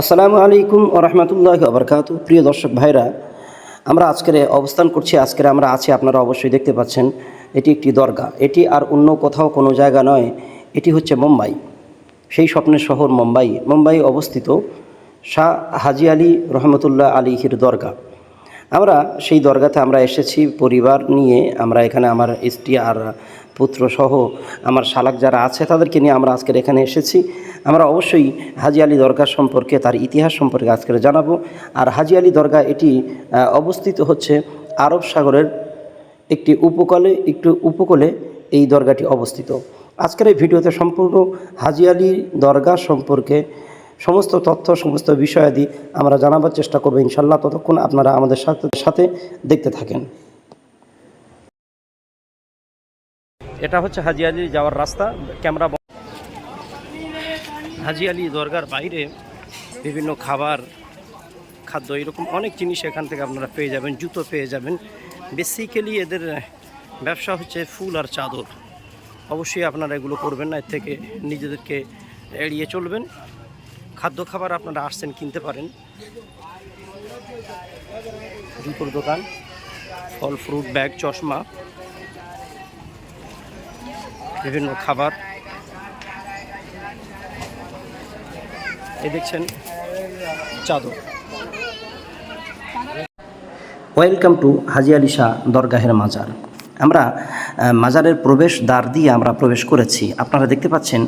আসসালামু আলাইকুম ওরহমতুল্লাহ আবরকাত প্রিয় দর্শক ভাইরা, আমরা আজকের অবস্থান করছি, আজকের আমরা আছি, আপনারা অবশ্যই দেখতে পাচ্ছেন, এটি একটি দরগা এটি আর অন্য কোথাও কোনো জায়গা নয়, এটি হচ্ছে মুম্বাই। সেই স্বপ্নের শহর মুম্বাই। মুম্বাই অবস্থিত শাহ হাজি আলী রহমতুল্লাহ আলীহির দরগা আমরা সেই দরগাতে আমরা এসেছি, পরিবার নিয়ে। আমরা এখানে আমার স্ত্রী আর পুত্র সহ আমার শালাক যারা আছে তাদেরকে নিয়ে আমরা আজকের এখানে এসেছি। আমরা অবশ্যই হাজি আলী দরগা সম্পর্কে, তার ইতিহাস সম্পর্কে আজকের জানাব। আর হাজি আলী দরগা এটি অবস্থিত হচ্ছে আরব সাগরের একটি উপকূলে, একটু উপকূলে এই দরগাটি অবস্থিত। আজকের এই ভিডিওতে সম্পূর্ণ হাজি আলী দরগা সম্পর্কে সমস্ত তথ্য, সমস্ত বিষয়াদি আমরা জানাবার চেষ্টা করব ইনশাল্লাহ। ততক্ষণ আপনারা আমাদের সাথে সাথে দেখতে থাকেন। এটা হচ্ছে হাজি আলী যাওয়ার রাস্তা, ক্যামেরা হাজি আলী দরগার বাইরে বিভিন্ন খাবার, খাদ্য, এরকম অনেক জিনিস এখান থেকে আপনারা পেয়ে যাবেন, জুতো পেয়ে যাবেন। বেসিক্যালি এদের ব্যবসা হচ্ছে ফুল আর চাদর। অবশ্যই আপনারা এগুলো করবেন না, এর থেকে নিজেদেরকে এড়িয়ে চলবেন। খাদ্য খাবার আপনারা আসছেন, কিনতে পারেন। জুতোর দোকান, ফল, ফ্রুট, ব্যাগ, চশমা। বিভিন্ন খাবার। এই দেখছেন চাদর। ওয়েলকাম টু হাজি আলী শাহ দরগাহের মাজার। আমরা মাজারের প্রবেশ দ্বার দিয়ে আমরা প্রবেশ করেছি। আপনারা দেখতে পাচ্ছেন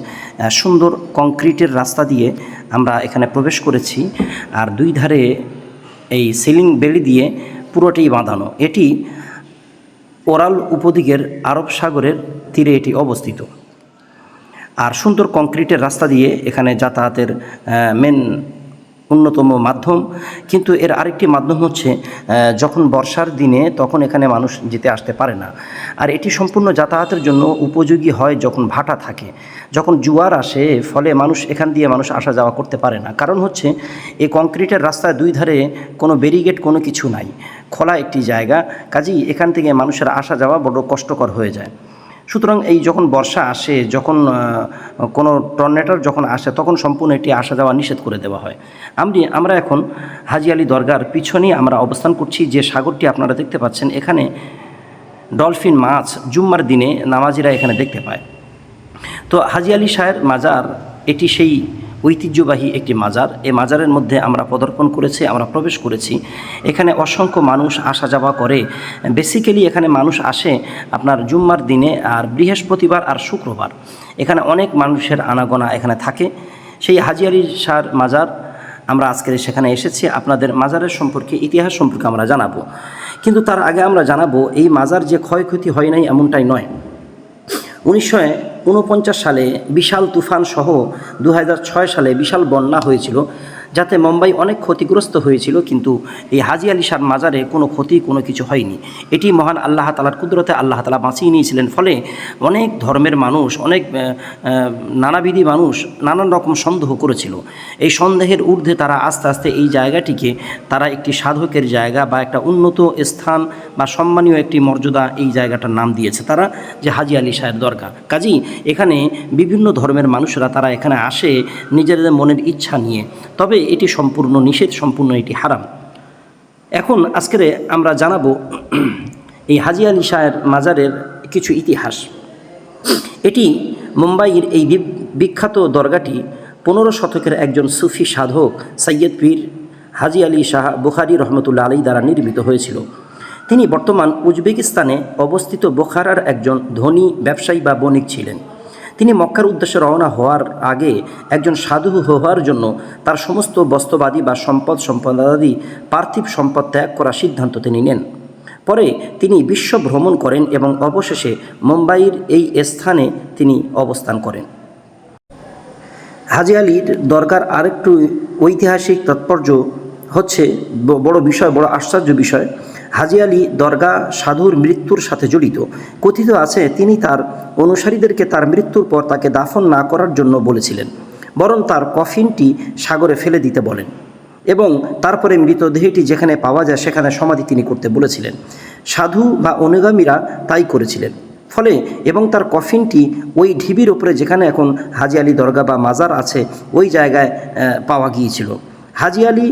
সুন্দর কংক্রিটের রাস্তা দিয়ে আমরা এখানে প্রবেশ করেছি। আর দুই ধারে এই সিলিং বেলি দিয়ে পুরোটাই বাঁধানো। এটি ওরাল উপদ্বীপের আরব সাগরের তীরে এটি অবস্থিত। আর সুন্দর কংক্রিটের রাস্তা দিয়ে এখানে যাতায়াতের মেন অন্যতম মাধ্যম। কিন্তু এর আরেকটি মাধ্যম হচ্ছে যখন বর্ষার দিনে তখন এখানে মানুষ যেতে আসতে পারে না। আর এটি সম্পূর্ণ যাতায়াতের জন্য উপযোগী হয় যখন ভাটা থাকে। যখন জুয়ার আসে, ফলে মানুষ এখান দিয়ে মানুষ আসা যাওয়া করতে পারে না। কারণ হচ্ছে এই কংক্রিটের রাস্তায় দুই ধারে কোনো ব্যারিগেড কোনো কিছু নাই। খোলা একটি জায়গা। কাজেই এখান থেকে মানুষের আসা যাওয়া বড় কষ্টকর হয়ে যায়। সুতরাং এই যখন বর্ষা আসে, যখন কোনো টর্নেটর যখন আসে, তখন সম্পূর্ণ এটি আসা যাওয়া নিষেধ করে দেওয়া হয়। আমি আমরা এখন হাজি আলী দরগার পিছনেই আমরা অবস্থান করছি যে সাগরটি আপনারা দেখতে পাচ্ছেন। এখানে ডলফিন মাছ জুম্মার দিনে নামাজিরা এখানে দেখতে পায়। তো হাজি আলী শাহের মাজার, এটি সেই ঐতিহ্যবাহী একটি মাজার। এই মাজারের মধ্যে আমরা পদার্পণ করেছি, আমরা প্রবেশ করেছি। এখানে অসংখ্য মানুষ আসা যাওয়া করে। বেসিক্যালি এখানে মানুষ আসে আপনার জুম্মার দিনে আর বৃহস্পতিবার আর শুক্রবার। এখানে অনেক মানুষের আনাগোনা এখানে থাকে। সেই হাজিয়ারি শাহর মাজার আমরা আজকের সেখানে এসেছি। আপনাদের মাজারের সম্পর্কে, ইতিহাস সম্পর্কে আমরা জানাব। কিন্তু তার আগে আমরা জানাব, এই মাজার যে ক্ষয়ক্ষতি হয় নাই এমনটাই নয়। উনিশশো উনপঞ্চাশ সালে বিশাল তুফান সহ দু হাজার ছয় সালে বিশাল বন্যা হয়েছিল। যাতে মুম্বাই অনেক ক্ষতিগ্রস্ত হয়েছিল, কিন্তু এই হাজি আলী শাহ মাজারে কোনো ক্ষতি, কোনো কিছু হয়নি। এটি মহান আল্লাহ তালার কুদরতে আল্লাহ তালা বাঁচিয়ে নিয়েছিলেন। ফলে অনেক ধর্মের মানুষ, অনেক নানাবিধি মানুষ নানান রকম সন্দেহ করেছিল। এই সন্দেহের ঊর্ধ্বে তারা আস্তে আস্তে এই জায়গাটিকে, তারা একটি সাধকের জায়গা বা একটা উন্নত স্থান বা সম্মানীয় একটি মর্যাদা এই জায়গাটার নাম দিয়েছে তারা, যে হাজি আলী শাহের দরগা কাজেই এখানে বিভিন্ন ধর্মের মানুষরা তারা এখানে আসে নিজেদের মনের ইচ্ছা নিয়ে। তবে এটি সম্পূর্ণ নিষেধ, সম্পূর্ণ এটি হারাম। এখন আজকের আমরা জানাব এই হাজি আলী শাহের মাজারের কিছু ইতিহাস। এটি মুম্বাইয়ের এই বিখ্যাত দরগাটি পনেরো শতকের একজন সুফি সাধক সৈয়দ পীর হাজি আলী শাহ বুখারি রহমতুল্লা আলী দ্বারা নির্মিত হয়েছিল। তিনি বর্তমান উজবেকিস্তানে অবস্থিত বোখারার একজন ধনী ব্যবসায়ী বা বণিক ছিলেন। তিনি মক্কার উদ্দেশ্যে রওনা হওয়ার আগে একজন সাধু হওয়ার জন্য তার সমস্ত বস্তুবাদী বা সম্পদ সম্পদাদি পার্থিব সম্পদ ত্যাগ করার সিদ্ধান্ত তিনি নেন। পরে তিনি বিশ্ব ভ্রমণ করেন এবং অবশেষে মুম্বাইয়ের এই স্থানে তিনি অবস্থান করেন। হাজি আলীর দরকার আরেকটু ঐতিহাসিক তাৎপর্য হচ্ছে বড় বিষয়, বড় আশ্চর্য বিষয়। হাজি আলী দরগা সাধুর মৃত্যুর সাথে জড়িত। কথিত আছে, তিনি তার অনুসারীদেরকে তার মৃত্যুর পর তাকে দাফন না করার জন্য বলেছিলেন, বরং তার কফিনটি সাগরে ফেলে দিতে বলেন এবং তারপরে মৃতদেহটি যেখানে পাওয়া যায় সেখানে সমাধি তিনি করতে বলেছিলেন। সাধু বা অনুগামীরা তাই করেছিলেন। ফলে এবং তার কফিনটি ওই ঢিবির ওপরে যেখানে এখন হাজি আলী দরগা বা মাজার আছে, ওই জায়গায় পাওয়া গিয়েছিল। হাজি আলী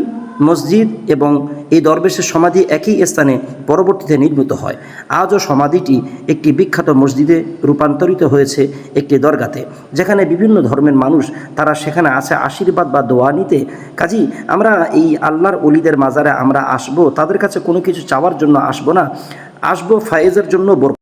মসজিদ এবং এই দরবেশের সমাধি একই স্থানে পরবর্তীতে নির্মিত হয়। আজও সমাধিটি একটি বিখ্যাত মসজিদে রূপান্তরিত হয়েছে একটি দরগাতে, যেখানে বিভিন্ন ধর্মের মানুষ তারা সেখানে আছে আশীর্বাদ বা দোয়া নিতে। কাজী আমরা এই আল্লাহর অলিদের মাজারে আমরা আসব, তাদের কাছে কোনো কিছু চাওয়ার জন্য আসব না। আসব ফায়েজের জন্য